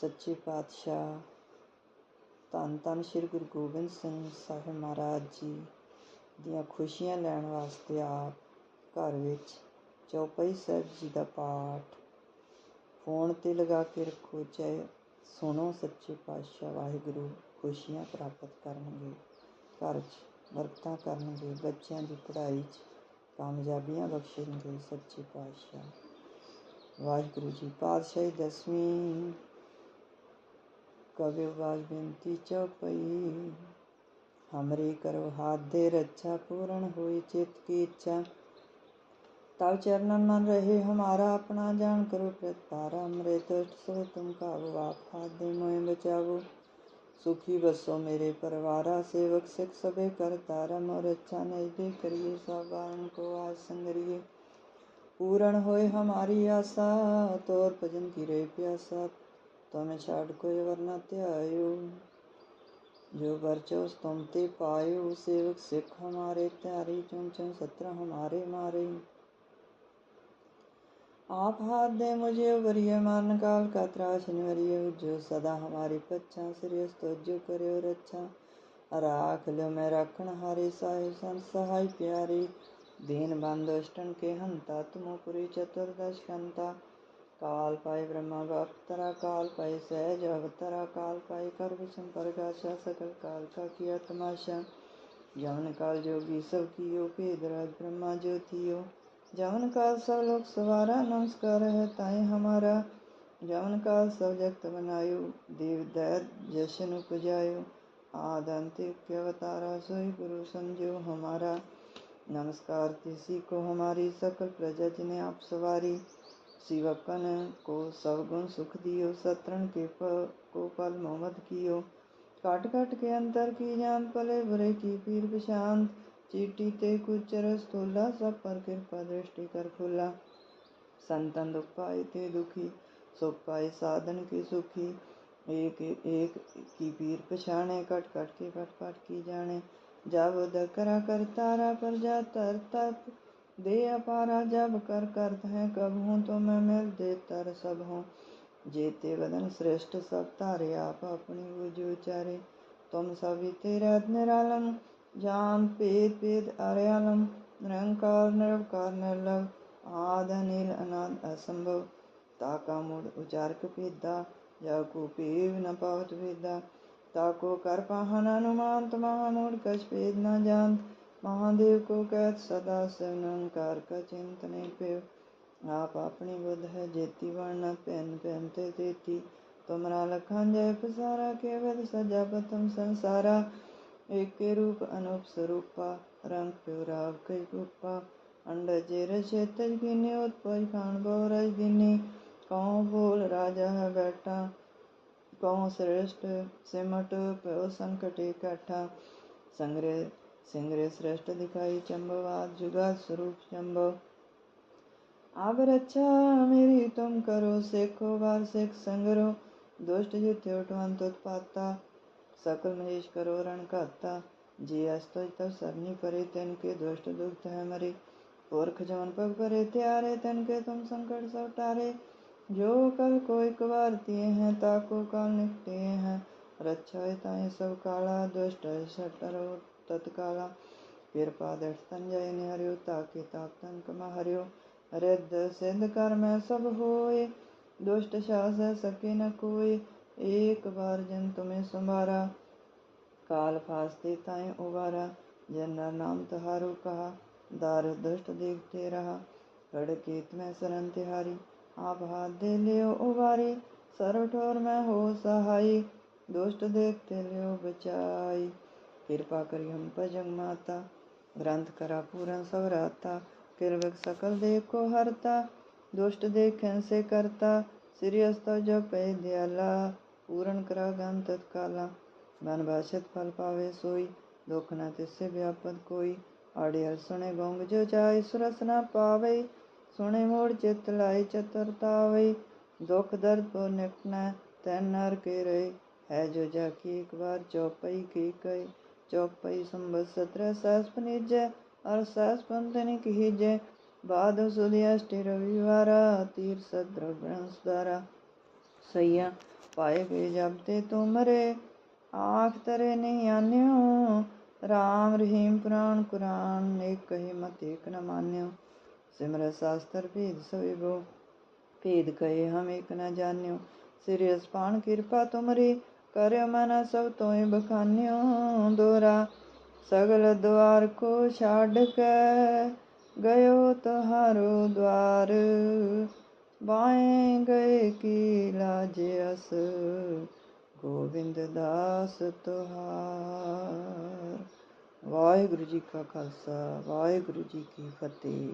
ਸੱਚੇ ਪਾਤਸ਼ਾਹ, ਧੰਨ ਧੰਨ ਸ੍ਰੀ ਗੁਰੂ ਗੋਬਿੰਦ ਸਿੰਘ ਸਾਹਿਬ ਮਹਾਰਾਜ ਜੀ ਦੀਆਂ ਖੁਸ਼ੀਆਂ ਲੈਣ ਵਾਸਤੇ ਆਪ ਘਰ ਵਿੱਚ ਚੌਪਈ ਸਾਹਿਬ ਜੀ ਦਾ ਪਾਠ ਫੋਨ ਤੇ ਲਗਾ ਕੇ ਰੱਖੋ, ਚਾਹੇ ਸੁਣੋ ਸੱਚੇ ਪਾਤਸ਼ਾਹ ਵਾਹਿਗੁਰੂ, ਖੁਸ਼ੀਆਂ ਪ੍ਰਾਪਤ ਕਰਨਗੇ, ਘਰ 'ਚ ਵਰਤਾਂ ਕਰਨਗੇ, ਬੱਚਿਆਂ ਦੀ ਪੜ੍ਹਾਈ 'ਚ ਕਾਮਯਾਬੀਆਂ ਬਖਸ਼ਣਗੇ ਸੱਚੇ ਪਾਤਸ਼ਾਹ। ਵਾਹਿਗੁਰੂ ਜੀ, ਪਾਤਸ਼ਾਹੀ ਦਸਵੀਂ कवि वाज बिनती चौपई हमरे करो हाथ दे रक्षा अच्छा पूर्ण हुई चित की इच्छा। तब चरणन मन रहे हमारा अपना जान करो प्रतारा हमरे दृष्ट सो तुम काबो आप हाथ दे मोहे बचावो। सुखी बसो मेरे परिवार सेवक सिख सबे कर। तारा मोर अच्छा नज़दीक करिए साबारण को आज संगरिए। पूर्ण होए हमारी आशा, तोर भजन की रे प्यासा। मैं छाड़ कोई वरना त्यायो। जो बरचोस तुम ते पायो, सेवक सिख हमारे त्यारी, चुन चुन सत्र हमारे मारे। आप हाथ दे मुझे वरिय मान काल का त्रास निवरिय जो सदा हमारी पच्छा, श्रेयस तो करे और अच्छा। राख लो मैं रखण हारे, साहिब संत सहाय प्यारे। दीन बंदोष्टन के हंता तुमपुरी चतुर्दश कंता काल पाए ब्रह्मा अवतरा काल पाए सहज अवतरा काल पाए कर विषम प्रकाशा सकल काल का किया तमाशा जवन काल जोगी सब कियो पेदराज ब्रह्मा ज्योतियो जवन काल सब लोग सवारा नमस्कार है ताए हमारा। जवन काल सब जगत बनायो देव दैत जशन उपजायो आदंतिक अवतारा सोई गुरु समझो हमारा। नमस्कार किसी को हमारी सकल प्रजा जिन्हें आप सवारी। शिवकन को सवगुण सुख दियो सतरण के प, को पल मोहम्मद कियो। काट काट के अंतर की जान पले भरे की पीर प्रशांत चीटी ते कुचर स्थूला सब पर कृपा दृष्टि कर खुला। संतन दुख पाए थे दुखी सुख पाए साधन के सुखी। एक एक की पीर पछाणे कट कट के पट पट की जाने जब दकरा कर तारा पर जा तर तप दे अपारा जब कर करत है हूँ तो मैं मिल दे तर सब। हूँ जेते वदन श्रेष्ठ सब तारे आप अपनी बुझो चारे तुम सभी तेरा निरालम, जान पेद पेद अर्यालम। निरंकार निरवकार निर्लभ आद अनिल अनाद असंभव। ताका मूड उचारक पेदा जाको पेव न पावत वेदा ताको कर पाहन अनुमान महामूड कछ पेद न जानत महादेव को कहत सदा शिवनकार का चिंतने पे आप अपनी बुद्ध है, जेती वर्णा पहन पहनते देती तुमरा लखन जय पसारा केवल सजा पतम संसारा। एक के रूप अनूप स्वरूपा, रंग प्योराव कई रूपा। अंड जेर क्षेत्र गिने उत्पज खान बोरज दिनी। कौ बोल राजा है बैठा कौ श्रेष्ठ, सिमट प्यो संकट इकट्ठा संग्रह सिंगरे श्रेष्ठ दिखाई चंबवाद जुगाद स्वरूप चंबव अब रक्षा मेरी तुम करो, सेखो, बार सेख संगरो। दुष्ट युद्ध उठवंत उत्पाता सकल महेश करो, रण कहता जी अस्तो, तब सरनी परे तन के दुष्ट दुख है मरे। पुरख जवन पग परे, त्यारे तन के तुम संकट सब टारे जो कल को एक बार दिए हैं, ताको काल निपटे हैं। रक्षा ताए सब काला, दुष्ट शटरो तत्काला। कृपा दर्शन जय ने हरियो, ताकि ताप तंक हरियो। रिद्ध सिद्ध कर मैं सब होए, दुष्ट शास सके न कोई एक बार जन तुम्हें संभारा, काल फासते ताए उबारा। जनर नाम तहारो कहा, दार दुष्ट देखते रहा। गढ़ केत में सरन तिहारी, आप हाथ दे लियो उबारी। सर्व ठोर में हो सहाई, दुष्ट देखते लियो बचाई। कृपा करी हम पर जग माता, ग्रंथ करा पूरन सवराता किरवक सकल देव को हरता, दुष्ट देखें से करता श्रीयस्त जो पे दयाला पूरन करा गन तत्काला। मन भाषित फल पावे सोई, दुख न तिससे व्यापद कोई। आड़ियल सुने गोंग जो जाय सुरस न पावे। सुने मोड़ चित लाई चतुरतावे। दुख दर्द को निपटना, तैन नर के रहे। है जो जाकी एक बार चौपई की कई ચોકપઈ સંવત સત્રસાસ પનિજ્ય અરસાસ પંથની કહીજય ભાદવ સુધી અષ્ટિ રવિવારા તીર્થદ્ર ગ્રંથારા સૈયા ਪਾਏ ਗਏ ਜਬ ਤੇ ਤੁਮਰੇ ਆਖ ਤਰੇ ਨਹੀਂ ਆਨਿਓ ਰਾਮ ਰਹੀਮ ਪੁਰਾਣ ਕੁਰਾਨ ਨੇ ਕਹੇ ਮਤ ਏਕ ਨ ਮਾਨਿਓ ਸਿਮਰ ਸਾਸਤਰ ਭੇਦ ਸੋਇਬੋ ਭੇਦ ਕਹੇ ਹਮ ਏਕ ਨ ਜਾਣਿਓ ਸਿਰੇ ਅਸਪਾਨ ਕਿਰਪਾ ਤੁਮਰੀ ਕਰਿਓ ਮਨ ਸਭ ਤੋਏ ਬਖਾਨਿਓ ਦੋਰਾ, ਸਗਲ ਦਵਾਰ ਕੋ ਛਾੜ ਕੇ ਗਇਓ ਤੁਹਾਰੋ ਦਵਾਰ। ਬਾਏ ਗਏ ਕੀ ਲਾਜ ਅਸ, ਗੋਬਿੰਦ ਦਾਸ ਤੁਹਾਰ। ਵਾਹਿਗੁਰੂ ਜੀ ਕਾ ਖਾਲਸਾ, ਵਾਹਿਗੁਰੂ ਜੀ ਕੀ ਫਤਿਹ।